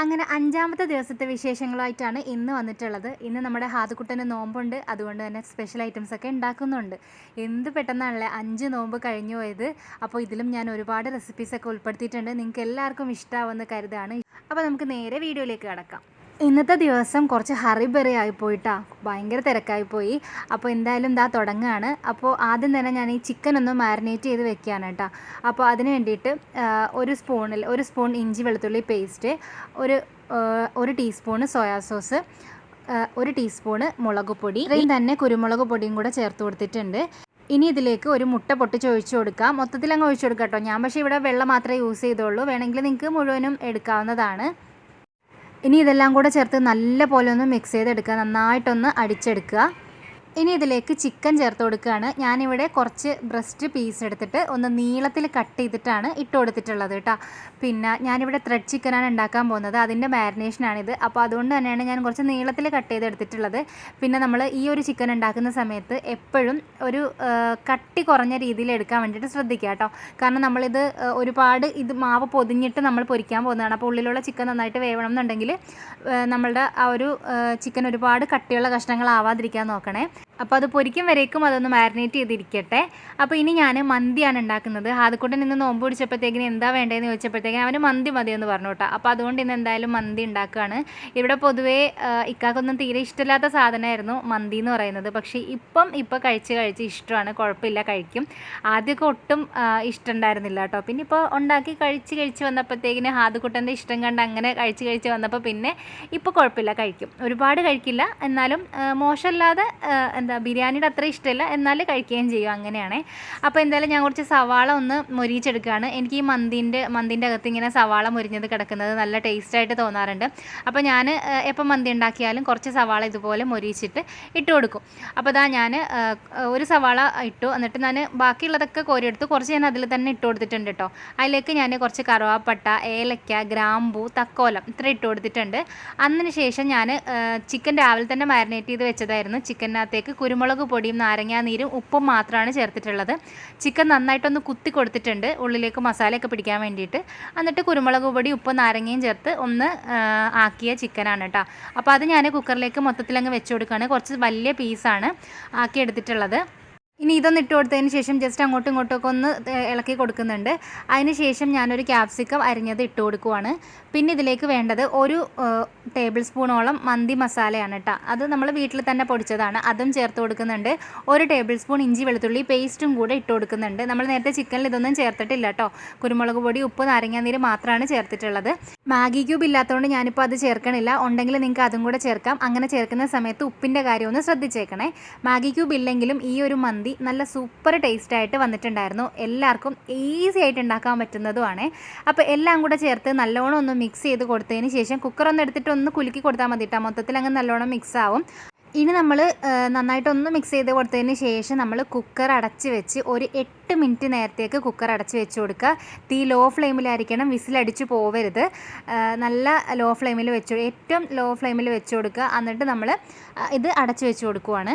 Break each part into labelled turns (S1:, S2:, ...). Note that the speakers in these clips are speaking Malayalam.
S1: അങ്ങനെ അഞ്ചാമത്തെ ദിവസത്തെ വിശേഷങ്ങളായിട്ടാണ് ഇന്ന് വന്നിട്ടുള്ളത്. ഇന്ന് നമ്മുടെ ഹാതുക്കുട്ടന് നോമ്പുണ്ട്. അതുകൊണ്ട് തന്നെ സ്പെഷ്യൽ ഐറ്റംസ് ഒക്കെ ഉണ്ടാക്കുന്നുണ്ട്. എന്ത് പെട്ടെന്നാണല്ലേ അഞ്ച് നോമ്പ് കഴിഞ്ഞു പോയത്. അപ്പോൾ ഇതിലും ഞാൻ ഒരുപാട് റെസിപ്പീസൊക്കെ ഉൾപ്പെടുത്തിയിട്ടുണ്ട്. നിങ്ങൾക്ക് എല്ലാവർക്കും ഇഷ്ടമാവുമെന്ന് കരുതാണ്. അപ്പോൾ നമുക്ക് നേരെ വീഡിയോയിലേക്ക് കിടക്കാം. ഇന്നത്തെ ദിവസം കുറച്ച് ഹറിബറി ആയിപ്പോയിട്ടാ ഭയങ്കര തിരക്കായിപ്പോയി അപ്പോൾ എന്തായാലും ഇതാ തുടങ്ങുകയാണ് അപ്പോൾ ആദ്യം തന്നെ ഞാൻ ഈ ചിക്കൻ ഒന്ന് മാരിനേറ്റ് ചെയ്ത് വെക്കുകയാണ് കേട്ടോ. അപ്പോൾ അതിന് വേണ്ടിയിട്ട് ഒരു സ്പൂണിൽ ഒരു സ്പൂൺ ഇഞ്ചി വെളുത്തുള്ളി പേസ്റ്റ് ഒരു ഒരു ടീസ്പൂണ് സോയാ സോസ് ഒരു ടീസ്പൂണ് മുളക് പൊടി. ഇത്രയും തന്നെ കുരുമുളക് പൊടിയും കൂടെ ചേർത്ത് കൊടുത്തിട്ടുണ്ട്. ഇനി ഇതിലേക്ക് ഒരു മുട്ട പൊട്ടിച്ച് ഒഴിച്ചു കൊടുക്കാം. മൊത്തത്തിൽ അങ്ങ് ഒഴിച്ചു കൊടുക്കാം കേട്ടോ. ഞാൻ പക്ഷേ ഇവിടെ വെള്ളം മാത്രമേ യൂസ് ചെയ്തുള്ളൂ. വേണമെങ്കിൽ നിങ്ങൾക്ക് മുഴുവനും എടുക്കാവുന്നതാണ്. ഇനി ഇതെല്ലാം കൂടെ ചേർത്ത് നല്ല പോലെ ഒന്ന് മിക്സ് ചെയ്തെടുക്കുക. നന്നായിട്ടൊന്ന് അടിച്ചെടുക്കുക. ഇനി ഇതിലേക്ക് ചിക്കൻ ചേർത്ത് കൊടുക്കുകയാണ്. ഞാനിവിടെ കുറച്ച് ബ്രസ്റ്റ് പീസ് എടുത്തിട്ട് ഒന്ന് നീളത്തിൽ കട്ട് ചെയ്തിട്ടാണ് ഇട്ട് കൊടുത്തിട്ടുള്ളത് കേട്ടോ. പിന്നെ ഞാനിവിടെ ത്രെഡ് ചിക്കനാണ് ഉണ്ടാക്കാൻ പോകുന്നത്. അതിന്റെ മാരിനേഷനാണിത് അപ്പോൾ അതുകൊണ്ട് തന്നെയാണ് ഞാൻ കുറച്ച് നീളത്തിൽ കട്ട് ചെയ്ത് എടുത്തിട്ടുള്ളത്. പിന്നെ നമ്മൾ ഈ ഒരു ചിക്കൻ ഉണ്ടാക്കുന്ന സമയത്ത് എപ്പോഴും ഒരു കട്ടി കുറഞ്ഞ രീതിയിൽ എടുക്കാൻ വേണ്ടിയിട്ട് ശ്രദ്ധിക്കുക കേട്ടോ. കാരണം നമ്മളിത് ഒരുപാട് ഇത് മാവ് പൊതിഞ്ഞിട്ട് നമ്മൾ പൊരിക്കാൻ പോകുന്നതാണ്. അപ്പോൾ ഉള്ളിലുള്ള ചിക്കൻ നന്നായിട്ട് വേവണം എന്നുണ്ടെങ്കിൽ നമ്മളുടെ ആ ഒരു ചിക്കൻ ഒരുപാട് കട്ടിയുള്ള കഷ്ണങ്ങളാവാതിരിക്കാൻ നോക്കണേ. അപ്പോൾ അത് പൊരിക്കും വരേക്കും അതൊന്ന് മാരിനേറ്റ് ചെയ്തിരിക്കട്ടെ. അപ്പോൾ ഇനി ഞാൻ മന്തിയാണ് ഉണ്ടാക്കുന്നത്. അതുകൊണ്ട് നിന്ന് നോമ്പ് പിടിച്ചപ്പോഴത്തേക്കിന് എന്താ വേണ്ടതെന്ന് ചോദിച്ചപ്പോഴത്തേക്കിന് അവന് മന്തി മതിയെന്ന് പറഞ്ഞു കേട്ടോ അപ്പോൾ അതുകൊണ്ട് ഇന്ന് എന്തായാലും മന്തി ഉണ്ടാക്കുകയാണ്. ഇവിടെ പൊതുവേ ഇക്കാക്കൊന്നും തീരെ ഇഷ്ടമില്ലാത്ത സാധനമായിരുന്നു മന്തി എന്ന് പറയുന്നത്. പക്ഷേ ഇപ്പം ഇപ്പം കഴിച്ച് കഴിച്ച് ഇഷ്ടമാണ്. കുഴപ്പമില്ല കഴിക്കും. ആദ്യമൊക്കെ ഒട്ടും ഇഷ്ടമുണ്ടായിരുന്നില്ല കേട്ടോ. പിന്നെ ഇപ്പോൾ ഉണ്ടാക്കി കഴിച്ച് കഴിച്ച് വന്നപ്പോഴത്തേക്കിന് ഹാദക്കുട്ടന്റെ ഇഷ്ടം കണ്ട് അങ്ങനെ കഴിച്ച് കഴിച്ച് വന്നപ്പോൾ പിന്നെ ഇപ്പോൾ കുഴപ്പമില്ല കഴിക്കും. ഒരുപാട് കഴിക്കില്ല. എന്നാലും മോശമല്ലാതെ എന്താ ബിരിയാണിയുടെ അത്ര ഇഷ്ടമില്ല. എന്നാൽ കഴിക്കുകയും ചെയ്യും. അങ്ങനെയാണ്. അപ്പോൾ എന്തായാലും ഞാൻ കുറച്ച് സവാള ഒന്ന് മൊരിച്ചെടുക്കുകയാണ് എനിക്ക് ഈ മന്തിന്റെ മന്തിന്റെ അകത്ത് ഇങ്ങനെ സവാള മൊരിഞ്ഞത് കിടക്കുന്നത് നല്ല ടേസ്റ്റായിട്ട് തോന്നാറുണ്ട്. അപ്പോൾ ഞാൻ എപ്പം മന്തി ഉണ്ടാക്കിയാലും കുറച്ച് സവാള ഇതുപോലെ മൊരിച്ചിട്ട് ഇട്ട് കൊടുക്കും. അപ്പോൾ ഇതാ ഞാൻ ഒരു സവാള ഇട്ടു. എന്നിട്ട് ഞാൻ ബാക്കിയുള്ളതൊക്കെ കോരിയെടുത്ത്. കുറച്ച് ഞാൻ അതിൽ തന്നെ ഇട്ട് കൊടുത്തിട്ടുണ്ട് കേട്ടോ. അതിലേക്ക് ഞാൻ കുറച്ച് കറുവാപ്പട്ട ഏലക്ക ഗ്രാമ്പൂ തക്കോലം ഇത്ര ഇട്ട് കൊടുത്തിട്ടുണ്ട്. അതിന് ശേഷം ഞാൻ ചിക്കൻ രാവിലെ തന്നെ മാരിനേറ്റ് ചെയ്ത് വെച്ചതായിരുന്നു. ചിക്കനകത്തേക്ക് കുരുമുളക് പൊടിയും നാരങ്ങാനീരും ഉപ്പും മാത്രമാണ് ചേർത്തിട്ടുള്ളത്. ചിക്കൻ നന്നായിട്ടൊന്ന് കുത്തി കൊടുത്തിട്ടുണ്ട്. ഉള്ളിലേക്ക് മസാലയൊക്കെ പിടിക്കാൻ വേണ്ടിയിട്ട്. എന്നിട്ട് കുരുമുളക് പൊടി ഉപ്പും നാരങ്ങയും ചേർത്ത് ഒന്ന് ആക്കിയ ചിക്കനാണ് കേട്ടോ അപ്പോൾ അത് ഞാൻ കുക്കറിലേക്ക് മൊത്തത്തിലങ്ങ് വെച്ച് കൊടുക്കുകയാണ് കുറച്ച് വലിയ പീസാണ് ആക്കി എടുത്തിട്ടുള്ളത് ഇനി ഇതൊന്ന് ഇട്ട് കൊടുത്തതിന് ശേഷം ജസ്റ്റ് അങ്ങോട്ടും ഇങ്ങോട്ടും ഒക്കെ ഒന്ന് ഇളക്കി കൊടുക്കുന്നുണ്ട്. അതിന് ശേഷം ഞാനൊരു ക്യാപ്സിക്കം അരിഞ്ഞത് ഇട്ട് കൊടുക്കുവാണ്. പിന്നെ ഇതിലേക്ക് വേണ്ടത് ഒരു ടേബിൾ സ്പൂണോളം മന്തി മസാലയാണ് കേട്ടോ അത് നമ്മൾ വീട്ടിൽ തന്നെ പൊടിച്ചതാണ്. അതും ചേർത്ത് കൊടുക്കുന്നുണ്ട്. ഒരു ടേബിൾ സ്പൂൺ ഇഞ്ചി വെളുത്തുള്ളി പേസ്റ്റും കൂടെ ഇട്ട് കൊടുക്കുന്നുണ്ട്. നമ്മൾ നേരത്തെ ചിക്കനിൽ ഇതൊന്നും ചേർത്തിട്ടില്ല കേട്ടോ കുരുമുളക് പൊടി ഉപ്പ് നാരങ്ങാനീര് മാത്രമാണ് ചേർത്തിട്ടുള്ളത്. മാഗി ക്യൂബ് ഇല്ലാത്തതുകൊണ്ട് ഞാനിപ്പോൾ അത് ചേർക്കണില്ല. ഉണ്ടെങ്കിൽ നിങ്ങൾക്ക് അതും കൂടെ ചേർക്കാം. അങ്ങനെ ചേർക്കുന്ന സമയത്ത് ഉപ്പിന്റെ കാര്യം ഒന്ന് ശ്രദ്ധിച്ചേക്കണേ. മാഗി ക്യൂബ് ഇല്ലെങ്കിലും ഈ ഒരു മന്തി നല്ല സൂപ്പർ ടേസ്റ്റ് ആയിട്ട് വന്നിട്ടുണ്ടായിരുന്നു. എല്ലാവർക്കും ഈസി ആയിട്ട് ഉണ്ടാക്കാൻ പറ്റുന്നതുമാണ്. അപ്പോൾ എല്ലാം കൂടെ ചേർത്ത് നല്ലോണം ഒന്ന് മിക്സ് ചെയ്ത് കൊടുത്തതിന് ശേഷം കുക്കർ ഒന്ന് എടുത്തിട്ട് ഒന്ന് കുലുക്കി കൊടുത്താൽ മതി കേട്ടോ മൊത്തത്തിൽ അങ്ങ് നല്ലോണം മിക്സ് ആവും. ഇനി നമ്മൾ നന്നായിട്ടൊന്ന് മിക്സ് ചെയ്ത് കൊടുത്തതിന് ശേഷം നമ്മൾ കുക്കർ അടച്ച് വെച്ച് ഒരു എട്ട് മിനിറ്റ് നേരത്തേക്ക് കുക്കർ അടച്ച് വെച്ച് കൊടുക്കുക. തീ ലോ ഫ്ലെയിമിലായിരിക്കണം വിസിലടിച്ച് പോവരുത്. നല്ല ലോ ഫ്ലെയിമിൽ വെച്ച് ഏറ്റവും ലോ ഫ്ലെയിമിൽ വെച്ച് കൊടുക്കുക. എന്നിട്ട് നമ്മൾ ഇത് അടച്ച് വെച്ച് കൊടുക്കുവാണ്.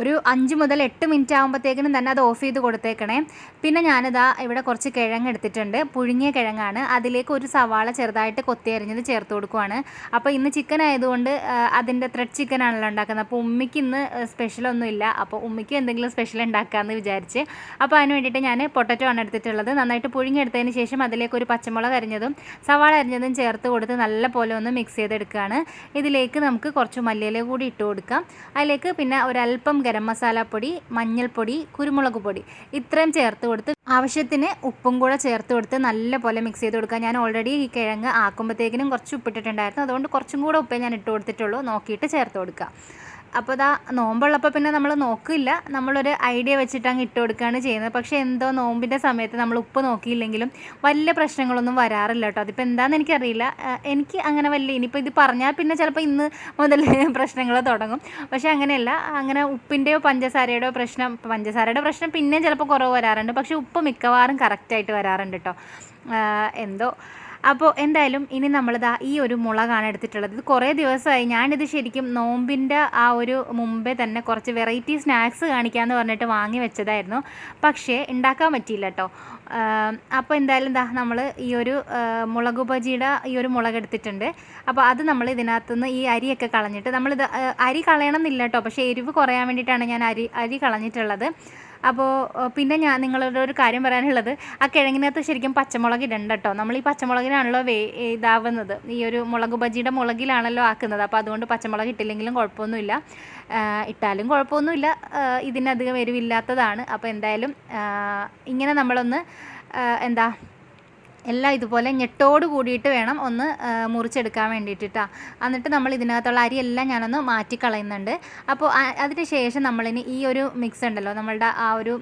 S1: ഒരു അഞ്ച് മുതൽ എട്ട് മിനിറ്റ് ആകുമ്പോഴത്തേക്കിനും തന്നെ അത് ഓഫ് ചെയ്ത് കൊടുത്തേക്കണേ. പിന്നെ ഞാനിതാ ഇവിടെ കുറച്ച് കിഴങ്ങ് എടുത്തിട്ടുണ്ട്. പുഴുങ്ങിയ കിഴങ്ങാണ്. അതിലേക്ക് ഒരു സവാള ചെറുതായിട്ട് കൊത്തി അരിഞ്ഞത് ചേർത്ത് കൊടുക്കുവാണ്. അപ്പോൾ ഇന്ന് ചിക്കൻ ആയതുകൊണ്ട് അതിന്റെ ത്രെഡ് ചിക്കൻ ആണല്ലോ ഉണ്ടാക്കുന്നത്. അപ്പോൾ ഉമ്മിക്ക് ഇന്ന് സ്പെഷ്യലൊന്നും ഇല്ല. അപ്പോൾ ഉമ്മിക്ക് എന്തെങ്കിലും സ്പെഷ്യൽ ഉണ്ടാക്കാമെന്ന് വിചാരിച്ച്. അപ്പോൾ അതിന് വേണ്ടിയിട്ട് ഞാൻ പൊട്ടറ്റോ ആണ് എടുത്തിട്ടുള്ളത്. നന്നായിട്ട് പുഴുങ്ങിയെടുത്തതിന് ശേഷം അതിലേക്ക് ഒരു പച്ചമുളക് അരിഞ്ഞതും സവാള അരിഞ്ഞതും ചേർത്ത് കൊടുത്ത് നല്ല പോലെ ഒന്ന് മിക്സ് ചെയ്തെടുക്കുകയാണ്. ഇതിലേക്ക് നമുക്ക് കുറച്ച് മല്ലിയില കൂടി ഇട്ട് കൊടുക്കാം. അതിലേക്ക് പിന്നെ ഒരല്പം ഗരം മസാലപ്പൊടി മഞ്ഞൾപ്പൊടി കുരുമുളക് പൊടി ഇത്രയും ചേർത്ത് കൊടുത്ത് ആവശ്യത്തിന് ഉപ്പും കൂടെ ചേർത്ത് കൊടുത്ത് നല്ല പോലെ മിക്സ് ചെയ്ത് കൊടുക്കുക. ഞാൻ ഓൾറെഡി ഈ കിഴങ്ങ് ആക്കുമ്പോഴത്തേക്കിനും കുറച്ച് ഉപ്പിട്ടിട്ടുണ്ടായിരുന്നു. അതുകൊണ്ട് കുറച്ചും കൂടെ ഉപ്പേ ഞാൻ ഇട്ട് കൊടുത്തിട്ടുള്ളൂ. നോക്കിയിട്ട് ചേർത്ത് കൊടുക്കുക. അപ്പോൾ ഇതാ നോമ്പുള്ളപ്പോൾ പിന്നെ നമ്മൾ നോക്കില്ല. നമ്മളൊരു ഐഡിയ വെച്ചിട്ട് അങ്ങ് ഇട്ട് കൊടുക്കുകയാണ് ചെയ്യുന്നത്. പക്ഷേ എന്തോ നോമ്പിന്റെ സമയത്ത് നമ്മൾ ഉപ്പ് നോക്കിയില്ലെങ്കിലും വലിയ പ്രശ്നങ്ങളൊന്നും വരാറില്ല കേട്ടോ. അതിപ്പോൾ എന്താണെന്ന് എനിക്കറിയില്ല. എനിക്ക് അങ്ങനെ വലിയ ഇനിയിപ്പോൾ ഇത് പറഞ്ഞാൽ പിന്നെ ചിലപ്പോൾ ഇന്ന് മുതൽ പ്രശ്നങ്ങൾ തുടങ്ങും. പക്ഷേ അങ്ങനെയല്ല. അങ്ങനെ ഉപ്പിന്റെയോ പഞ്ചസാരയുടെയോ പ്രശ്നം പഞ്ചസാരയുടെ പ്രശ്നം പിന്നെയും ചിലപ്പോൾ കുറവ് വരാറുണ്ട്. പക്ഷേ ഉപ്പ് മിക്കവാറും കറക്റ്റായിട്ട് വരാറുണ്ട് കേട്ടോ. എന്തോ അപ്പോൾ എന്തായാലും ഇനി നമ്മളിതാ ഈ ഒരു മുളകാണ് എടുത്തിട്ടുള്ളത്. ഇത് കുറേ ദിവസമായി ഞാനിത് ശരിക്കും നോമ്പിന്റെ ആ ഒരു മുമ്പേ തന്നെ കുറച്ച് വെറൈറ്റി സ്നാക്സ് കാണിക്കാമെന്ന് പറഞ്ഞിട്ട് വാങ്ങി വെച്ചതായിരുന്നു. പക്ഷേ ഉണ്ടാക്കാൻ പറ്റിയില്ല കേട്ടോ അപ്പോൾ എന്തായാലും ദാ നമ്മൾ ഈ ഒരു മുളക് ബജിയുടെ ഈ ഒരു മുളക് എടുത്തിട്ടുണ്ട്. അപ്പോൾ അത് നമ്മൾ ഇതിനകത്തുനിന്ന് ഈ അരിയൊക്കെ കളഞ്ഞിട്ട് നമ്മളിത് അരി കളയണം എന്നില്ല കേട്ടോ പക്ഷേ എരിവ് കുറയാൻ വേണ്ടിയിട്ടാണ് ഞാൻ അരി അരി കളഞ്ഞിട്ടുള്ളത്. അപ്പോൾ പിന്നെ ഞാൻ നിങ്ങളോട് ഒരു കാര്യം പറയാനുള്ളത്. ആ കിഴങ്ങിനകത്ത് ശരിക്കും പച്ചമുളക് ഇടണ്ട കേട്ടോ നമ്മൾ ഈ പച്ചമുളകിനാണല്ലോ വേ ഇതാവുന്നത്. ഈ ഒരു മുളക് ബജിയുടെ മുളകിലാണല്ലോ ആക്കുന്നത്. അപ്പോൾ അതുകൊണ്ട് പച്ചമുളക് ഇട്ടില്ലെങ്കിലും കുഴപ്പമൊന്നുമില്ല. ഇട്ടാലും കുഴപ്പമൊന്നുമില്ല. ഇതിനധികം എരിവില്ലാത്തതാണ്. അപ്പോൾ എന്തായാലും ഇങ്ങനെ നമ്മളൊന്ന് എന്താ എല്ലാം ഇതുപോലെ ഞെട്ടോട് കൂടിയിട്ട് വേണം ഒന്ന് മുറിച്ചെടുക്കാൻ വേണ്ടിയിട്ടാ എന്നിട്ട് നമ്മൾ ഇതിനകത്തുള്ള അരിയെല്ലാം ഞാനൊന്ന് മാറ്റിക്കളയുന്നുണ്ട് അപ്പോൾ അതിന് ശേഷം നമ്മളിനി ഈ ഒരു മിക്സ് ഉണ്ടല്ലോ നമ്മളുടെ ആ ഒരു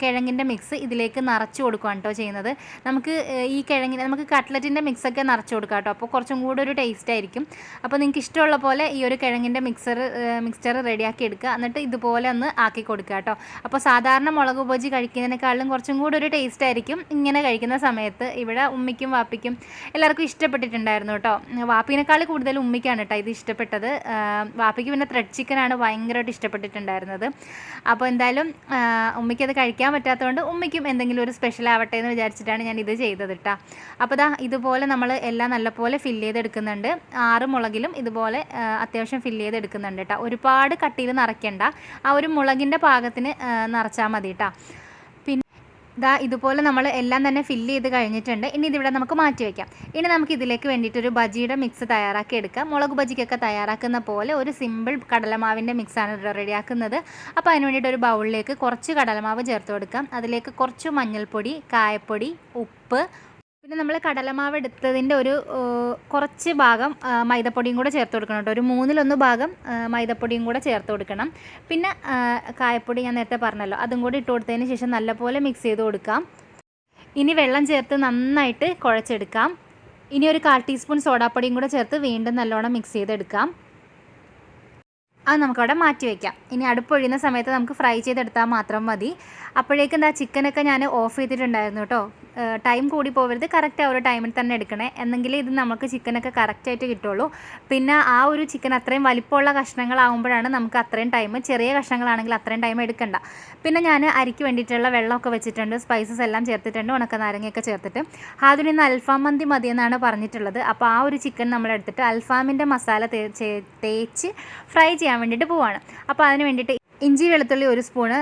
S1: കിഴങ്ങിന്റെ മിക്സ് ഇതിലേക്ക് നിറച്ച് കൊടുക്കുകയാണ് കേട്ടോ ചെയ്യുന്നത്. നമുക്ക് ഈ കിഴങ്ങിന് നമുക്ക് കട്ട്ലറ്റിന്റെ മിക്സൊക്കെ നിറച്ച് കൊടുക്കാം കേട്ടോ അപ്പോൾ കുറച്ചും കൂടെ ഒരു ടേസ്റ്റ് ആയിരിക്കും. അപ്പോൾ നിങ്ങൾക്ക് ഇഷ്ടമുള്ള പോലെ ഈ ഒരു കിഴങ്ങിന്റെ മിക്സർ മിക്സ്ചർ റെഡിയാക്കി എടുക്കുക. എന്നിട്ട് ഇതുപോലെ ഒന്ന് ആക്കി കൊടുക്കുക കേട്ടോ അപ്പോൾ സാധാരണ മുളക് ബജി കഴിക്കുന്നതിനേക്കാളും കുറച്ചും കൂടെ ഒരു ടേസ്റ്റ് ആയിരിക്കും ഇങ്ങനെ കഴിക്കുന്ന സമയത്ത് ഇവിടെ ഉമ്മിക്കും വാപ്പയ്ക്കും എല്ലാവർക്കും ഇഷ്ടപ്പെട്ടിട്ടുണ്ടായിരുന്നു കേട്ടോ. വാപ്പിനേക്കാൾ കൂടുതൽ ഉമ്മയ്ക്കാണ് കേട്ടോ ഇത് ഇഷ്ടപ്പെട്ടത്. വാപ്പയ്ക്ക് പിന്നെ ത്രെഡ് ചിക്കനാണ് ഭയങ്കരമായിട്ട് ഇഷ്ടപ്പെട്ടിട്ടുണ്ടായിരുന്നത്. അപ്പോൾ എന്തായാലും ഉമ്മയ്ക്ക് അത് കഴിക്കാൻ പറ്റാത്തതുകൊണ്ട് ഉമ്മയ്ക്കും എന്തെങ്കിലും ഒരു സ്പെഷ്യൽ ആവട്ടെ എന്ന് വിചാരിച്ചിട്ടാണ് ഞാൻ ഇത് ചെയ്തത് കേട്ടോ അപ്പോൾ ദാ ഇതുപോലെ നമ്മൾ എല്ലാം നല്ലപോലെ ഫില്ല് ചെയ്തെടുക്കുന്നുണ്ട്. ആറ് മുളകിലും ഇതുപോലെ അത്യാവശ്യം ഫില്ല് ചെയ്തെടുക്കുന്നുണ്ട് കേട്ടോ ഒരുപാട് കട്ടിയിൽ നിറയ്ക്കേണ്ട. ആ ഒരു മുളകിന്റെ പാകത്തിന് നിറച്ചാൽ മതി കേട്ടോ ദാ ഇതുപോലെ നമ്മൾ എല്ലാം തന്നെ ഫില്ല് ചെയ്ത് കഴിഞ്ഞിട്ടുണ്ട്. ഇനി ഇതിവിടെ നമുക്ക് മാറ്റി വയ്ക്കാം ഇനി നമുക്ക് ഇതിലേക്ക് വേണ്ടിയിട്ട് ഒരു ബജിയുടെ മിക്സ് തയ്യാറാക്കി എടുക്കാം. മുളക് ബജിക്കൊക്കെ തയ്യാറാക്കുന്ന പോലെ ഒരു സിമ്പിൾ കടലമാവിന്റെ മിക്സാണ് റെഡിയാക്കുന്നത് അപ്പോൾ അതിന് വേണ്ടിയിട്ട് ഒരു ബൗളിലേക്ക് കുറച്ച് കടലമാവ് ചേർത്ത് കൊടുക്കാം. അതിലേക്ക് കുറച്ച് മഞ്ഞൾപ്പൊടി കായപ്പൊടി ഉപ്പ് പിന്നെ നമ്മൾ കടലമാവ് എടുത്തതിന്റെ ഒരു കുറച്ച് ഭാഗം മൈദപ്പൊടിയും കൂടെ ചേർത്ത് കൊടുക്കണം കേട്ടോ. ഒരു മൂന്നിലൊന്ന് ഭാഗം മൈദപ്പൊടിയും കൂടെ ചേർത്ത് കൊടുക്കണം. പിന്നെ കായപ്പൊടി ഞാൻ നേരത്തെ പറഞ്ഞല്ലോ അതും കൂടി ഇട്ട് കൊടുത്തതിന് ശേഷം നല്ലപോലെ മിക്സ് ചെയ്ത് കൊടുക്കാം. ഇനി വെള്ളം ചേർത്ത് നന്നായിട്ട് കുഴച്ചെടുക്കാം. ഇനി ഒരു കാൽ ടീസ്പൂൺ സോഡാപ്പൊടിയും കൂടെ ചേർത്ത് വീണ്ടും നല്ലോണം മിക്സ് ചെയ്തെടുക്കാം. അത് നമുക്കവിടെ മാറ്റി വയ്ക്കാം ഇനി അടുപ്പൊഴിയുന്ന സമയത്ത് നമുക്ക് ഫ്രൈ ചെയ്തെടുത്താൽ മാത്രം മതി. അപ്പോഴേക്കും എന്താ ചിക്കനൊക്കെ ഞാൻ ഓഫ് ചെയ്തിട്ടുണ്ടായിരുന്നു കേട്ടോ. ടൈം കൂടി പോവരുത്. കറക്റ്റ് ആ ഒരു ടൈമിൽ തന്നെ എടുക്കണേ. എന്നെങ്കിലേ ഇത് നമുക്ക് ചിക്കനൊക്കെ കറക്റ്റായിട്ട് കിട്ടുള്ളൂ. പിന്നെ ആ ഒരു ചിക്കൻ അത്രയും വലിപ്പമുള്ള കഷ്ണങ്ങളാകുമ്പോഴാണ് നമുക്ക് അത്രയും ടൈം ചെറിയ കഷ്ണങ്ങളാണെങ്കിൽ അത്രയും ടൈം എടുക്കണ്ട. പിന്നെ ഞാൻ അരിക്ക് വേണ്ടിയിട്ടുള്ള വെള്ളമൊക്കെ വെച്ചിട്ടുണ്ട്. സ്പൈസസ് എല്ലാം ചേർത്തിട്ടുണ്ട്. ഉണക്ക നാരങ്ങയൊക്കെ ചേർത്തിട്ട്. അതിന് ഇന്ന് അൽഫാം മന്തി മതി എന്നാണ് പറഞ്ഞിട്ടുള്ളത്. അപ്പോൾ ആ ഒരു ചിക്കൻ നമ്മൾ എടുത്തിട്ട് അൽഫാമിന്റെ മസാല തേച്ച് ഫ്രൈ ചെയ്യാൻ വേണ്ടിയിട്ട് പോവാണ്. അപ്പോൾ അതിന് വേണ്ടിയിട്ട് ഇഞ്ചി വെളുത്തുള്ളി ഒരു സ്പൂണ്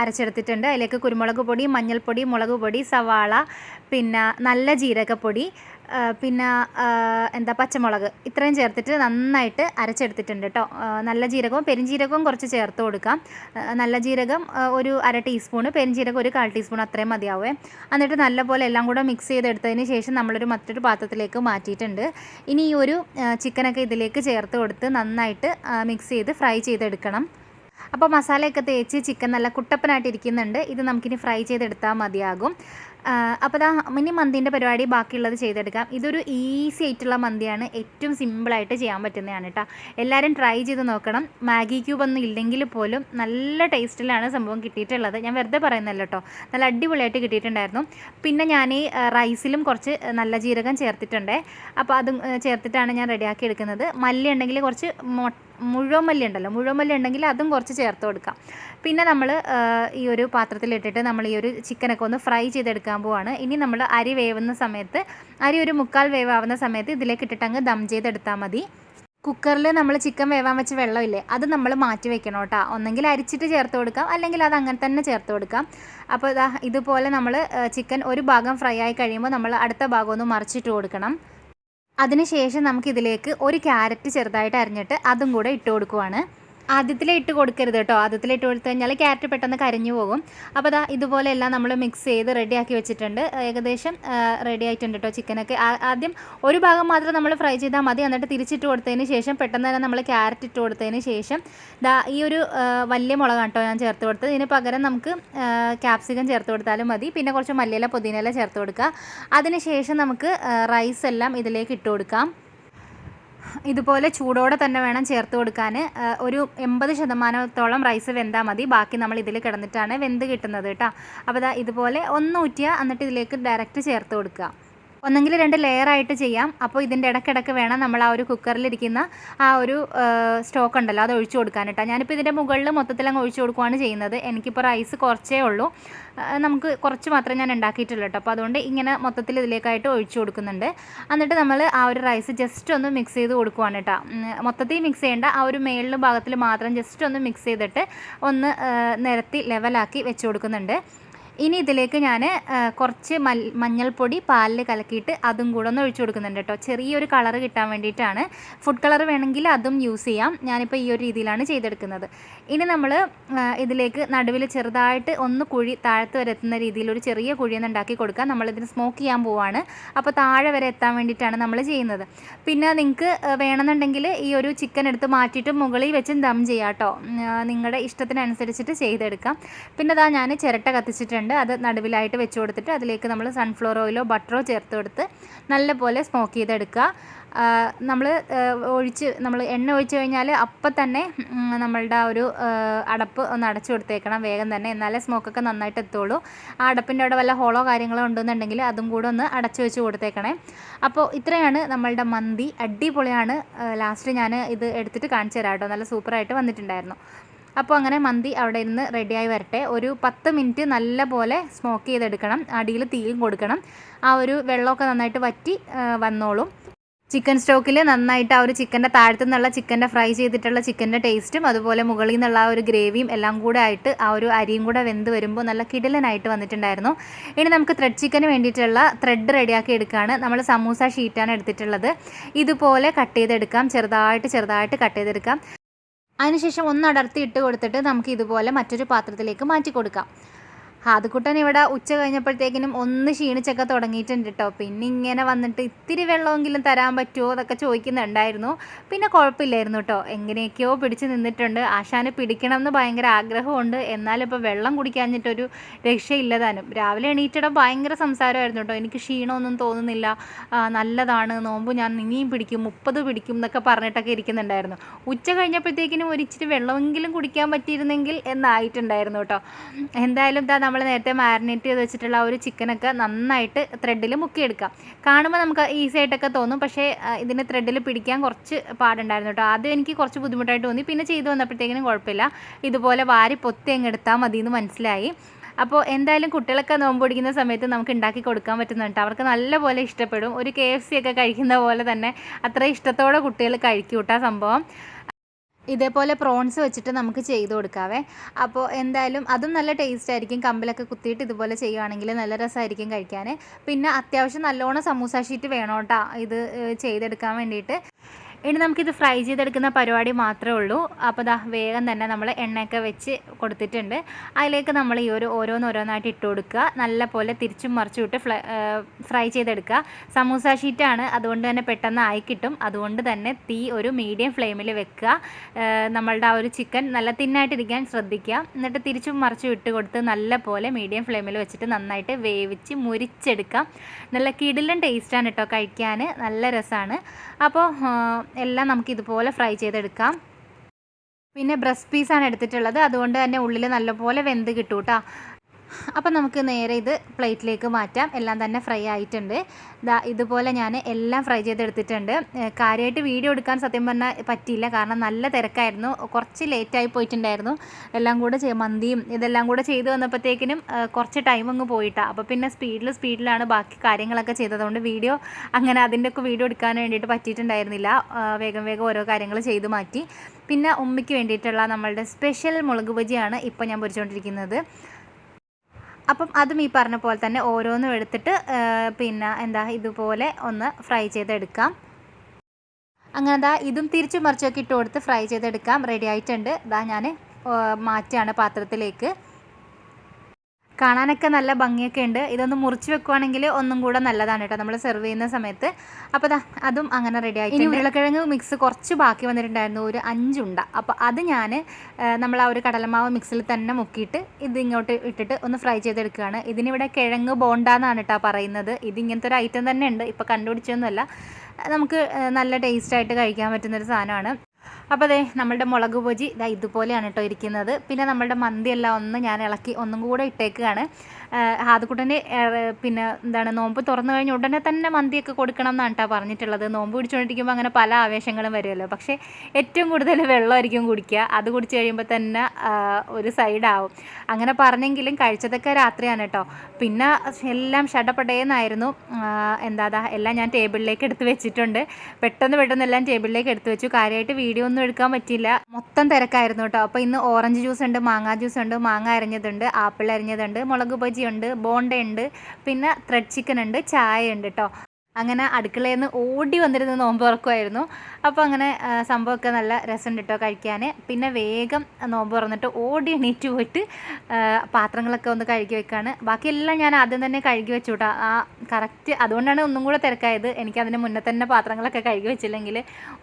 S1: അരച്ചെടുത്തിട്ടുണ്ട്. അതിലേക്ക് കുരുമുളക് പൊടി മഞ്ഞൾപ്പൊടി മുളക് പൊടി സവാള പിന്നെ നല്ല ജീരകപ്പൊടി പിന്നെ എന്താ പച്ചമുളക്. ഇത്രയും ചേർത്തിട്ട് നന്നായിട്ട് അരച്ചെടുത്തിട്ടുണ്ട് കേട്ടോ നല്ല ജീരകവും പെരിഞ്ജീരകവും കുറച്ച് ചേർത്ത് കൊടുക്കാം. നല്ല ജീരകം ഒരു അര ടീസ്പൂണ് പെരിഞ്ജീരകം ഒരു കാൽ ടീസ്പൂൺ അത്രയും മതിയാവേ. എന്നിട്ട് നല്ലപോലെ എല്ലാം കൂടെ മിക്സ് ചെയ്തെടുത്തതിന് ശേഷം നമ്മളൊരു മറ്റൊരു പാത്രത്തിലേക്ക് മാറ്റിയിട്ടുണ്ട്. ഇനി ഈ ഒരു ചിക്കനൊക്കെ ഇതിലേക്ക് ചേർത്ത് കൊടുത്ത് നന്നായിട്ട് മിക്സ് ചെയ്ത് ഫ്രൈ ചെയ്തെടുക്കണം. അപ്പോൾ മസാലയൊക്കെ തേച്ച് ചിക്കൻ നല്ല കുട്ടപ്പനായിട്ട് ഇരിക്കുന്നുണ്ട്. ഇത് നമുക്കിനി ഫ്രൈ ചെയ്തെടുത്താൽ മതിയാകും. അപ്പോൾ ഇതാ മിനി മന്തിന്റെ പരിപാടി ബാക്കിയുള്ളത് ചെയ്തെടുക്കാം. ഇതൊരു ഈസി ആയിട്ടുള്ള മന്തിയാണ്. ഏറ്റവും സിമ്പിളായിട്ട് ചെയ്യാൻ പറ്റുന്നതാണ് കേട്ടോ. എല്ലാവരും ട്രൈ ചെയ്ത് നോക്കണം. മാഗി ക്യൂബ് ഒന്നും ഇല്ലെങ്കിൽ പോലും നല്ല ടേസ്റ്റിലാണ് സംഭവം കിട്ടിയിട്ടുള്ളത്. ഞാൻ വെറുതെ പറയുന്നല്ലോ കേട്ടോ. നല്ല അടിപൊളിയായിട്ട് കിട്ടിയിട്ടുണ്ടായിരുന്നു. പിന്നെ ഞാൻ ഈ റൈസിലും കുറച്ച് നല്ല ജീരകം ചേർത്തിട്ടുണ്ട്. അപ്പോൾ അതും ചേർത്തിട്ടാണ് ഞാൻ റെഡിയാക്കി എടുക്കുന്നത്. മല്ലി ഉണ്ടെങ്കിൽ കുറച്ച് മൊ മുഴുവൻ മല്ലി ഉണ്ടല്ലോ. മുഴുവമല്ലി ഉണ്ടെങ്കിൽ അതും കുറച്ച് ചേർത്ത് കൊടുക്കാം. പിന്നെ നമ്മൾ ഈ ഒരു പാത്രത്തിലിട്ടിട്ട് നമ്മൾ ഈ ഒരു ചിക്കനൊക്കെ ഒന്ന് ഫ്രൈ ചെയ്തെടുക്കാൻ പോവാണ്. ഇനി നമ്മൾ അരി വേവുന്ന സമയത്ത് അരി ഒരു മുക്കാൽ വേവാവുന്ന സമയത്ത് ഇതിലേക്ക് ഇട്ടിട്ട് അങ്ങ് ദം ചെയ്തെടുത്താൽ മതി. കുക്കറിൽ നമ്മൾ ചിക്കൻ വേവാൻ വെച്ച വെള്ളമില്ലേ അത് നമ്മൾ മാറ്റി വെക്കണം കേട്ടോ. ഒന്നെങ്കിൽ അരിച്ചിട്ട് ചേർത്ത് കൊടുക്കാം അല്ലെങ്കിൽ അത് അങ്ങനെ തന്നെ ചേർത്ത് കൊടുക്കാം. അപ്പോൾ ഇതാ ഇതുപോലെ നമ്മൾ ചിക്കൻ ഒരു ഭാഗം ഫ്രൈ ആയി കഴിയുമ്പോൾ നമ്മൾ അടുത്ത ഭാഗം ഒന്ന് മറിച്ചിട്ട് കൊടുക്കണം. അതിനുശേഷം നമുക്കിതിലേക്ക് ഒരു ക്യാരറ്റ് ചെറുതായിട്ട് അരിഞ്ഞിട്ട് അതും കൂടെ ഇട്ട് കൊടുക്കുവാണ്. ആദ്യത്തിലേ ഇട്ട് കൊടുക്കരുത് കേട്ടോ. ആദ്യത്തിലേ ഇട്ട് കൊടുത്തു കഴിഞ്ഞാൽ ക്യാരറ്റ് പെട്ടെന്ന് കരിഞ്ഞു പോകും. അപ്പോൾ അതാ ഇതുപോലെ എല്ലാം നമ്മൾ മിക്സ് ചെയ്ത് റെഡിയാക്കി വെച്ചിട്ടുണ്ട്. ഏകദേശം റെഡി ആയിട്ടുണ്ട് കേട്ടോ ചിക്കനൊക്കെ ആദ്യം ഒരു ഭാഗം മാത്രം നമ്മൾ ഫ്രൈ ചെയ്താൽ മതി. എന്നിട്ട് തിരിച്ചിട്ട് കൊടുത്തതിന് ശേഷം പെട്ടെന്ന് തന്നെ നമ്മൾ ക്യാരറ്റ് ഇട്ട് കൊടുത്തതിന് ശേഷം ദാ ഈ ഒരു വലിയ മുളകാണ് കേട്ടോ ഞാൻ ചേർത്ത് കൊടുത്തത്. ഇതിന് പകരം നമുക്ക് ക്യാപ്സിക്കം ചേർത്ത് കൊടുത്താലും മതി. പിന്നെ കുറച്ച് മല്ലിയില പുതിനയില ചേർത്ത് കൊടുക്കുക. അതിന് ശേഷം നമുക്ക് റൈസ് എല്ലാം ഇതിലേക്ക് ഇട്ട് കൊടുക്കാം. ഇതുപോലെ ചൂടോടെ തന്നെ വേണം ചേർത്ത് കൊടുക്കാൻ. ഒരു എൺപത് ശതമാനത്തോളം റൈസ് വെന്താൽ മതി. ബാക്കി നമ്മൾ ഇതിൽ കിടന്നിട്ടാണ് വെന്ത് കിട്ടുന്നത് കേട്ടോ. അപ്പോൾ ഇതുപോലെ ഒന്ന് എന്നിട്ട് ഇതിലേക്ക് ഡയറക്റ്റ് ചേർത്ത് കൊടുക്കുക. ഒന്നെങ്കിൽ രണ്ട് ലെയർ ആയിട്ട് ചെയ്യാം. അപ്പോൾ ഇതിന്റെ ഇടയ്ക്കിടയ്ക്ക് വേണം നമ്മൾ ആ ഒരു കുക്കറിലിരിക്കുന്ന ആ ഒരു സ്റ്റോക്ക് ഉണ്ടല്ലോ അത് ഒഴിച്ചു കൊടുക്കാനിട്ടാണ് ഞാനിപ്പോൾ ഇതിന്റെ മുകളിൽ മൊത്തത്തിൽ അങ്ങ് ഒഴിച്ചു കൊടുക്കുകയാണ് ചെയ്യുന്നത്. എനിക്കിപ്പോൾ റൈസ് കുറച്ചേ ഉള്ളൂ. നമുക്ക് കുറച്ച് മാത്രമേ ഞാൻ ഉണ്ടാക്കിയിട്ടുള്ളൂ കേട്ടോ. അപ്പോൾ അതുകൊണ്ട് ഇങ്ങനെ മൊത്തത്തിൽ ഇതിലേക്കായിട്ട് ഒഴിച്ചു കൊടുക്കുന്നുണ്ട്. എന്നിട്ട് നമ്മൾ ആ ഒരു റൈസ് ജസ്റ്റ് ഒന്ന് മിക്സ് ചെയ്ത് കൊടുക്കുവാണ് കേട്ടോ. മൊത്തത്തിൽ മിക്സ് ചെയ്യേണ്ട ആ ഒരു മേളിലും ഭാഗത്തിൽ മാത്രം ജസ്റ്റ് ഒന്ന് മിക്സ് ചെയ്തിട്ട് ഒന്ന് നിരത്തി ലെവലാക്കി വെച്ച് കൊടുക്കുന്നുണ്ട്. ഇനി ഇതിലേക്ക് ഞാൻ കുറച്ച് മൽ മഞ്ഞൾപ്പൊടി പാലിൽ കലക്കിയിട്ട് അതും കൂടെ ഒന്ന് ഒഴിച്ചു കൊടുക്കുന്നുണ്ട് കേട്ടോ. ചെറിയൊരു കളർ കിട്ടാൻ വേണ്ടിയിട്ടാണ്. ഫുഡ് കളർ വേണമെങ്കിൽ അതും യൂസ് ചെയ്യാം. ഞാനിപ്പോൾ ഈ ഒരു രീതിയിലാണ് ചെയ്തെടുക്കുന്നത്. ഇനി നമ്മൾ ഇതിലേക്ക് നടുവിൽ ചെറുതായിട്ട് ഒന്ന് കുഴി താഴത്ത് വരെ എത്തുന്ന രീതിയിൽ ഒരു ചെറിയ കുഴി ഒന്ന് ഉണ്ടാക്കി കൊടുക്കാം. നമ്മളിതിന് സ്മോക്ക് ചെയ്യാൻ പോവാണ്. അപ്പോൾ താഴെ വരെ എത്താൻ വേണ്ടിയിട്ടാണ് നമ്മൾ ചെയ്യുന്നത്. പിന്നെ നിങ്ങൾക്ക് വേണമെന്നുണ്ടെങ്കിൽ ഈ ഒരു ചിക്കൻ എടുത്ത് മാറ്റിയിട്ട് മുകളിൽ വെച്ച് ദം ചെയ്യാം കേട്ടോ. നിങ്ങളുടെ ഇഷ്ടത്തിനനുസരിച്ചിട്ട് ചെയ്തെടുക്കാം. പിന്നെ അതാ ഞാൻ ചിരട്ട കത്തിച്ചിട്ടുണ്ട്. അത് നടുവിലായിട്ട് വെച്ച് കൊടുത്തിട്ട് അതിലേക്ക് നമ്മൾ സൺഫ്ലവർ ഓയിലോ ബട്ടറോ ചേർത്ത് കൊടുത്ത് നല്ലപോലെ സ്മോക്ക് ചെയ്തെടുക്കുക. നമ്മൾ ഒഴിച്ച് നമ്മൾ എണ്ണ ഒഴിച്ച് കഴിഞ്ഞാൽ അപ്പം തന്നെ നമ്മളുടെ ആ ഒരു അടപ്പ് ഒന്ന് അടച്ചു കൊടുത്തേക്കണം വേഗം തന്നെ. എന്നാലേ സ്മോക്കൊക്കെ നന്നായിട്ട് എത്തുള്ളൂ. ആ അടപ്പിന്റെ അവിടെ വല്ല ഹോളോ കാര്യങ്ങളോ ഉണ്ടെന്നുണ്ടെങ്കിൽ അതും കൂടെ ഒന്ന് അടച്ചു വെച്ച് കൊടുത്തേക്കണേ. അപ്പോൾ ഇത്രയാണ് നമ്മളുടെ മന്തി. അടിപൊളിയാണ്. ലാസ്റ്റ് ഞാൻ ഇത് എടുത്തിട്ട് കാണിച്ചു തരാം കേട്ടോ. നല്ല സൂപ്പറായിട്ട് വന്നിട്ടുണ്ടായിരുന്നു. അപ്പോൾ അങ്ങനെ മന്തി അവിടെ ഇരുന്ന് റെഡിയായി വരട്ടെ. ഒരു പത്ത് മിനിറ്റ് നല്ല പോലെ സ്മോക്ക് ചെയ്തെടുക്കണം. അടിയിൽ തീയും കൊടുക്കണം. ആ ഒരു വെള്ളമൊക്കെ നന്നായിട്ട് വറ്റി വന്നോളും. ചിക്കൻ സ്റ്റോക്കിൽ നന്നായിട്ട് ആ ഒരു ചിക്കന്റെ താഴത്തു നിന്നുള്ള ചിക്കന്റെ ഫ്രൈ ചെയ്തിട്ടുള്ള ചിക്കന്റെ ടേസ്റ്റും അതുപോലെ മുകളിൽ നിന്നുള്ള ആ ഒരു ഗ്രേവിയും എല്ലാം കൂടെ ആയിട്ട് ആ ഒരു അരിയും കൂടെ വെന്ത് വരുമ്പോൾ നല്ല കിടലനായിട്ട് വന്നിട്ടുണ്ടായിരുന്നു. ഇനി നമുക്ക് ത്രെഡ് ചിക്കന് വേണ്ടിയിട്ടുള്ള ത്രെഡ് റെഡിയാക്കി എടുക്കുകയാണ് നമ്മൾ സമൂസ ഷീറ്റാണ് എടുത്തിട്ടുള്ളത്. ഇതുപോലെ കട്ട് ചെയ്തെടുക്കാം. ചെറുതായിട്ട് ചെറുതായിട്ട് കട്ട് ചെയ്തെടുക്കാം. അതിനുശേഷം ഒന്ന് അടർത്തി ഇട്ട് കൊടുത്തിട്ട് നമുക്ക് ഇതുപോലെ മറ്റൊരു പാത്രത്തിലേക്ക് മാറ്റി കൊടുക്കാം ഹാദക്കുട്ടൻ ഇവിടെ ഉച്ച കഴിഞ്ഞപ്പോഴത്തേക്കിനും ഒന്ന് ക്ഷീണിച്ചൊക്കെ തുടങ്ങിയിട്ടുണ്ട് കേട്ടോ പിന്നെ ഇങ്ങനെ വന്നിട്ട് ഇത്തിരി വെള്ളമെങ്കിലും തരാൻ പറ്റുമോ എന്നൊക്കെ ചോദിക്കുന്നുണ്ടായിരുന്നു. പിന്നെ കുഴപ്പമില്ലായിരുന്നു കേട്ടോ എങ്ങനെയൊക്കെയോ പിടിച്ച് നിന്നിട്ടുണ്ട്. ആശാന് പിടിക്കണം എന്ന് ഭയങ്കര ആഗ്രഹമുണ്ട്. എന്നാലും ഇപ്പോൾ വെള്ളം കുടിക്കാഞ്ഞിട്ടൊരു രക്ഷയില്ലതാനും രാവിലെ എണീറ്റിടം ഭയങ്കര സംസാരമായിരുന്നു കേട്ടോ എനിക്ക് ക്ഷീണമൊന്നും തോന്നുന്നില്ല. നല്ലതാണ്. നോമ്പ് ഞാൻ ഇനിയും പിടിക്കും മുപ്പത് പിടിക്കും എന്നൊക്കെ പറഞ്ഞിട്ടൊക്കെ ഇരിക്കുന്നുണ്ടായിരുന്നു. ഉച്ച കഴിഞ്ഞപ്പോഴത്തേക്കിനും ഒരിച്ചിരി വെള്ളമെങ്കിലും കുടിക്കാൻ പറ്റിയിരുന്നെങ്കിൽ എന്നായിട്ടുണ്ടായിരുന്നു കേട്ടോ എന്തായാലും ഇതാ നമ്മൾ നേരത്തെ മാരിനേറ്റ് ചെയ്ത് വെച്ചിട്ടുള്ള ഒരു ചിക്കനൊക്കെ നന്നായിട്ട് ത്രെഡിൽ മുക്കിയെടുക്കാം. കാണുമ്പോൾ നമുക്ക് ഈസി ആയിട്ടൊക്കെ തോന്നും. പക്ഷേ ഇതിന് ത്രെഡിൽ പിടിക്കാൻ കുറച്ച് പാടുണ്ടായിരുന്നു കേട്ടോ. ആദ്യം എനിക്ക് കുറച്ച് ബുദ്ധിമുട്ടായിട്ട് തോന്നി. പിന്നെ ചെയ്തു വന്നപ്പോഴത്തേക്കിനും കുഴപ്പമില്ല. ഇതുപോലെ വാരി പൊത്തി അങ്ങ് എടുത്താൽ മതി എന്ന് മനസ്സിലായി. അപ്പോൾ എന്തായാലും കുട്ടികളൊക്കെ നോമ്പ് പിടിക്കുന്ന സമയത്ത് നമുക്ക് ഉണ്ടാക്കി കൊടുക്കാൻ പറ്റുന്നുണ്ട് അവർക്ക് നല്ലപോലെ ഇഷ്ടപ്പെടും. ഒരു കെ എഫ് സി ഒക്കെ കഴിക്കുന്ന പോലെ തന്നെ അത്ര ഇഷ്ടത്തോടെ കുട്ടികൾ കഴിക്കൂട്ടാ സംഭവം. ഇതേപോലെ പ്രോൺസ് വെച്ചിട്ട് നമുക്ക് ചെയ്ത് കൊടുക്കാവേ. അപ്പോൾ എന്തായാലും അതും നല്ല ടേസ്റ്റ് ആയിരിക്കും. കമ്പിലൊക്കെ കുത്തിയിട്ട് ഇതുപോലെ ചെയ്യുവാണെങ്കിൽ നല്ല രസമായിരിക്കും കഴിക്കാൻ പിന്നെ അത്യാവശ്യം നല്ലോണം സമൂസ ഷീറ്റ് വേണം കേട്ടോ ഇത് ചെയ്തെടുക്കാൻ വേണ്ടിയിട്ട്. ഇനി നമുക്കിത് ഫ്രൈ ചെയ്തെടുക്കുന്ന പരിപാടി മാത്രമേ ഉള്ളൂ. അപ്പോൾ ദാ വേഗം തന്നെ നമ്മൾ എണ്ണയൊക്കെ വെച്ച് കൊടുത്തിട്ടുണ്ട്. അതിലേക്ക് നമ്മൾ ഈ ഒരു ഓരോന്നോരോന്നായിട്ട് ഇട്ട് കൊടുക്കുക. നല്ല പോലെ തിരിച്ചും മറിച്ചും ഇട്ട് ഫ്രൈ ചെയ്തെടുക്കുക. സമൂസ ഷീറ്റാണ് അതുകൊണ്ട് തന്നെ പെട്ടെന്ന് ആയി കിട്ടും. അതുകൊണ്ട് തന്നെ തീ ഒരു മീഡിയം ഫ്ലെയിമിൽ വെക്കുക. നമ്മളുടെ ആ ഒരു ചിക്കൻ നല്ല തിന്നായിട്ടിരിക്കാൻ ശ്രദ്ധിക്കുക. എന്നിട്ട് തിരിച്ചും മറിച്ചും ഇട്ട് കൊടുത്ത് നല്ല പോലെ മീഡിയം ഫ്ലെയിമിൽ വെച്ചിട്ട് നന്നായിട്ട് വേവിച്ച് മുരിച്ചെടുക്കാം. നല്ല കിടിലൻ ടേസ്റ്റാണ് കേട്ടോ കഴിക്കാൻ നല്ല രസമാണ് അപ്പോൾ എല്ലാം നമുക്ക് ഇതുപോലെ ഫ്രൈ ചെയ്തെടുക്കാം. പിന്നെ ബ്രസ്റ്റ് പീസാണ് എടുത്തിട്ടുള്ളത്. അതുകൊണ്ട് തന്നെ ഉള്ളിൽ നല്ലപോലെ വെന്ത് കിട്ടും കേട്ടോ അപ്പം നമുക്ക് നേരെ ഇത് പ്ലേറ്റിലേക്ക് മാറ്റാം. എല്ലാം തന്നെ ഫ്രൈ ആയിട്ടുണ്ട്. ദാ ഇതുപോലെ ഞാൻ എല്ലാം ഫ്രൈ ചെയ്തെടുത്തിട്ടുണ്ട്. കാര്യമായിട്ട് വീഡിയോ എടുക്കാൻ സത്യം പറഞ്ഞാൽ പറ്റിയില്ല. കാരണം നല്ല തിരക്കായിരുന്നു. കുറച്ച് ലേറ്റായി പോയിട്ടുണ്ടായിരുന്നു. എല്ലാം കൂടെ മന്തിയും ഇതെല്ലാം കൂടെ ചെയ്തു വന്നപ്പോഴത്തേക്കിനും കുറച്ച് ടൈം അങ്ങ് പോയിട്ടാണ് അപ്പോൾ പിന്നെ സ്പീഡിൽ സ്പീഡിലാണ് ബാക്കി കാര്യങ്ങളൊക്കെ ചെയ്തതുകൊണ്ട് വീഡിയോ അങ്ങനെ അതിന്റെ ഒക്കെ വീഡിയോ എടുക്കാൻ വേണ്ടിയിട്ട് പറ്റിയിട്ടുണ്ടായിരുന്നില്ല. വേഗം വേഗം ഓരോ കാര്യങ്ങൾ ചെയ്ത് മാറ്റി. പിന്നെ ഉമ്മയ്ക്ക് വേണ്ടിയിട്ടുള്ള നമ്മളുടെ സ്പെഷ്യൽ മുളക് ബജിയാണ് ഇപ്പോൾ ഞാൻ പൊരിച്ചുകൊണ്ടിരിക്കുന്നത് അപ്പം അതും ഈ പറഞ്ഞ പോലെ തന്നെ ഓരോന്നും എടുത്തിട്ട് പിന്നെ എന്താ ഇതുപോലെ ഒന്ന് ഫ്രൈ ചെയ്തെടുക്കാം. അങ്ങനെ ദാ ഇതും തിരിച്ചു മറിച്ചൊക്കെ ഇട്ട് കൊടുത്ത് ഫ്രൈ ചെയ്തെടുക്കാം. റെഡി ആയിട്ടുണ്ട്. ദാ ഞാൻ മാറ്റുകയാണ് പാത്രത്തിലേക്ക്. കാണാനൊക്കെ നല്ല ഭംഗിയൊക്കെ ഉണ്ട്. ഇതൊന്ന് മുറിച്ച് വെക്കുവാണെങ്കിൽ ഒന്നും കൂടെ നല്ലതാണ് കേട്ടോ. നമ്മൾ സെർവ് ചെയ്യുന്ന സമയത്ത്. അപ്പോൾ അതും അങ്ങനെ റെഡി ആയി ഇനി ഉരുളക്കിഴങ്ങ് മിക്സ് കുറച്ച് ബാക്കി വന്നിട്ടുണ്ടായിരുന്നു. ഒരു അഞ്ചുണ്ട അപ്പോൾ അത് ഞാൻ നമ്മൾ ആ ഒരു കടലമാവ് മിക്സിൽ തന്നെ മുക്കിയിട്ട് ഇത് ഇങ്ങോട്ട് ഇട്ടിട്ട് ഒന്ന് ഫ്രൈ ചെയ്തെടുക്കുകയാണ്. ഇതിനിവിടെ കിഴങ്ങ് ബോണ്ടാന്നാണ് കേട്ടോ പറയുന്നത്. ഇത് ഇങ്ങനത്തെ ഒരു ഐറ്റം തന്നെ ഉണ്ട്. ഇപ്പോൾ കണ്ടുപിടിച്ചൊന്നുമല്ല നമുക്ക് നല്ല ടേസ്റ്റായിട്ട് കഴിക്കാൻ പറ്റുന്നൊരു സാധനമാണ്. അപ്പോൾ അതെ നമ്മളുടെ മുളക് പൊജി ഇതാ ഇതുപോലെയാണ് കേട്ടോ ഇരിക്കുന്നത്. പിന്നെ നമ്മളുടെ മന്തിയെല്ലാം ഒന്ന് ഞാൻ ഇളക്കി ഒന്നും കൂടെ ഇട്ടേക്കുകയാണ്. ഹാദക്കുട്ടന് പിന്നെ എന്താണ് നോമ്പ് തുറന്നു കഴിഞ്ഞ ഉടനെ തന്നെ മന്തിയൊക്കെ കൊടുക്കണം എന്നാണ് കേട്ടോ പറഞ്ഞിട്ടുള്ളത്. നോമ്പ് പിടിച്ചുകൊണ്ടിരിക്കുമ്പോൾ അങ്ങനെ പല ആവേശങ്ങളും വരുമല്ലോ പക്ഷേ ഏറ്റവും കൂടുതൽ വെള്ളമായിരിക്കും കുടിക്കുക. അത് കുടിച്ച് കഴിയുമ്പോൾ തന്നെ ഒരു സൈഡാവും. അങ്ങനെ പറഞ്ഞെങ്കിലും കഴിച്ചതൊക്കെ രാത്രിയാണ് കേട്ടോ പിന്നെ എല്ലാം ഷടപടേന്നായിരുന്നു. എന്താ എല്ലാം ഞാൻ ടേബിളിലേക്ക് എടുത്ത് വെച്ചിട്ടുണ്ട്. പെട്ടെന്ന് പെട്ടെന്ന് എല്ലാം ടേബിളിലേക്ക് എടുത്ത് വെച്ചു. കാര്യമായിട്ട് വീഡിയോ ഒന്നും എടുക്കാൻ പറ്റിയില്ല. മൊത്തം തിരക്കായിരുന്നു കേട്ടോ അപ്പോൾ ഇന്ന് ഓറഞ്ച് ജ്യൂസ് ഉണ്ട് മാങ്ങ ജ്യൂസ് ഉണ്ട് മാങ്ങ അരഞ്ഞതുണ്ട് ആപ്പിൾ അരഞ്ഞതുണ്ട് മുളക് ബജി ഉണ്ട് ബോണ്ട ഉണ്ട് പിന്നെ ത്രെഡ് ചിക്കൻ ഉണ്ട് ചായ ഉണ്ട് കേട്ടോ അങ്ങനെ അടുക്കളയിൽ നിന്ന് ഓടി വന്നിരുന്ന് നോമ്പ് തുറക്കുമായിരുന്നു അപ്പോൾ അങ്ങനെ സംഭവമൊക്കെ നല്ല രസമുണ്ട് കേട്ടോ കഴിക്കാൻ പിന്നെ വേഗം നോമ്പ് തുറന്നിട്ട് ഓടി എണീറ്റ് പോയിട്ട് പാത്രങ്ങളൊക്കെ ഒന്ന് കഴുകി വെക്കാണ്. ബാക്കിയെല്ലാം ഞാൻ ആദ്യം തന്നെ കഴുകി വെച്ചു കേട്ടോ ആ കറക്റ്റ് അതുകൊണ്ടാണ് ഒന്നും കൂടെ തിരക്കായത്. എനിക്ക് അതിന് മുന്നേ തന്നെ പാത്രങ്ങളൊക്കെ കഴുകി വെച്ചില്ലെങ്കിൽ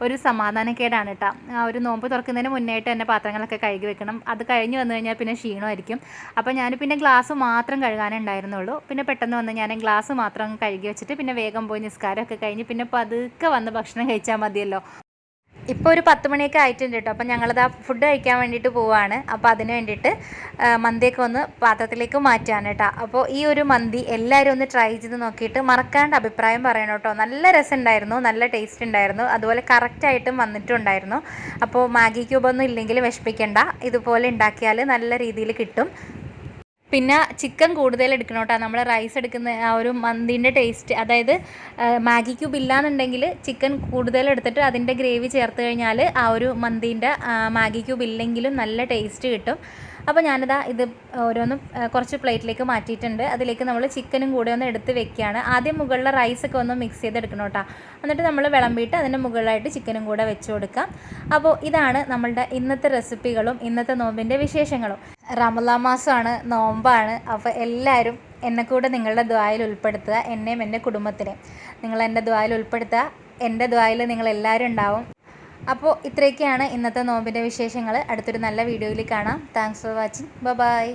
S1: ഒരു സമാധാനക്കേടാണ് കേട്ടോ ആ ഒരു നോമ്പ് തുറക്കുന്നതിന് മുന്നേയായിട്ട് തന്നെ പാത്രങ്ങളൊക്കെ കഴുകി വെക്കണം. അത് കഴിഞ്ഞ് വന്നു കഴിഞ്ഞാൽ പിന്നെ ക്ഷീണമായിരിക്കും. അപ്പോൾ ഞാൻ പിന്നെ ഗ്ലാസ് മാത്രം കഴുകാനുണ്ടായിരുന്നുള്ളൂ പിന്നെ പെട്ടെന്ന് വന്ന് ഞാൻ ഗ്ലാസ് മാത്രം കഴുകി വെച്ചിട്ട് പിന്നെ വേഗം പോയി നിസ്കാരമൊക്കെ കഴിഞ്ഞ് പിന്നെ പതുക്കെ വന്ന് ഭക്ഷണം കഴിച്ചാൽ മതിയല്ലോ. ഇപ്പോൾ ഒരു പത്ത് മണിയൊക്കെ ആയിട്ടുണ്ട് കേട്ടോ. അപ്പം ഞങ്ങളത് ആ ഫുഡ് കഴിക്കാൻ വേണ്ടിയിട്ട് പോവാണ്. അപ്പോൾ അതിന് വേണ്ടിയിട്ട് മന്തിയൊക്കെ ഒന്ന് പാത്രത്തിലേക്ക് മാറ്റാണ് കേട്ടോ. അപ്പോൾ ഈ ഒരു മന്തി എല്ലാവരും ഒന്ന് ട്രൈ ചെയ്ത് നോക്കിയിട്ട് മറക്കാണ്ട് അഭിപ്രായം പറയണം കേട്ടോ. നല്ല രസം ഉണ്ടായിരുന്നു നല്ല ടേസ്റ്റ് ഉണ്ടായിരുന്നു. അതുപോലെ കറക്റ്റായിട്ടും വന്നിട്ടുണ്ടായിരുന്നു. അപ്പോൾ മാഗി ക്യൂബൊന്നും ഇല്ലെങ്കിൽ വിഷമിക്കേണ്ട. ഇതുപോലെ ഉണ്ടാക്കിയാൽ നല്ല രീതിയിൽ കിട്ടും. പിന്നെ ചിക്കൻ കൂടുതൽ എടുക്കണം കേട്ടോ. നമ്മൾ റൈസ് എടുക്കുന്ന ആ ഒരു മന്തിന്റെ ടേസ്റ്റ് അതായത് മാഗി ക്യൂബ് ഇല്ലാന്നുണ്ടെങ്കിൽ ചിക്കൻ കൂടുതൽ എടുത്തിട്ട് അതിന്റെ ഗ്രേവി ചേർത്ത് കഴിഞ്ഞാൽ ആ ഒരു മന്തിന്റെ മാഗി ക്യൂബ് ഇല്ലെങ്കിലും നല്ല ടേസ്റ്റ് കിട്ടും. അപ്പോൾ ഞാനിതാ ഇത് ഓരോന്നും കുറച്ച് പ്ലേറ്റിലേക്ക് മാറ്റിയിട്ടുണ്ട്. അതിലേക്ക് നമ്മൾ ചിക്കനും കൂടെ ഒന്ന് എടുത്ത് വെക്കുകയാണ്. ആദ്യം മുകളിലെ റൈസൊക്കെ ഒന്ന് മിക്സ് ചെയ്തെടുക്കണം കേട്ടോ. എന്നിട്ട് നമ്മൾ വിളമ്പിയിട്ട് അതിന്റെ മുകളിലായിട്ട് ചിക്കനും കൂടെ വെച്ച് കൊടുക്കാം. അപ്പോൾ ഇതാണ് നമ്മളുടെ ഇന്നത്തെ റെസിപ്പികളും ഇന്നത്തെ നോമ്പിന്റെ വിശേഷങ്ങളും. റമലാ മാസമാണ് നോമ്പാണ്. അപ്പോൾ എല്ലാവരും എന്നെ കൂടെ നിങ്ങളുടെ ദ്വായിൽ ഉൾപ്പെടുത്തുക എന്നെയും എന്റെ കുടുംബത്തിനെയും. നിങ്ങൾ എന്റെ ദ്വായിൽ ഉൾപ്പെടുത്തുക എന്റെ ദ്വായിൽ നിങ്ങൾ എല്ലാവരും ഉണ്ടാവും. അപ്പോൾ ഇത്രയൊക്കെയാണ് ഇന്നത്തെ നോമ്പിന്റെ വിശേഷങ്ങൾ അടുത്തൊരു നല്ല വീഡിയോയിൽ കാണാം. Thanks for watching bye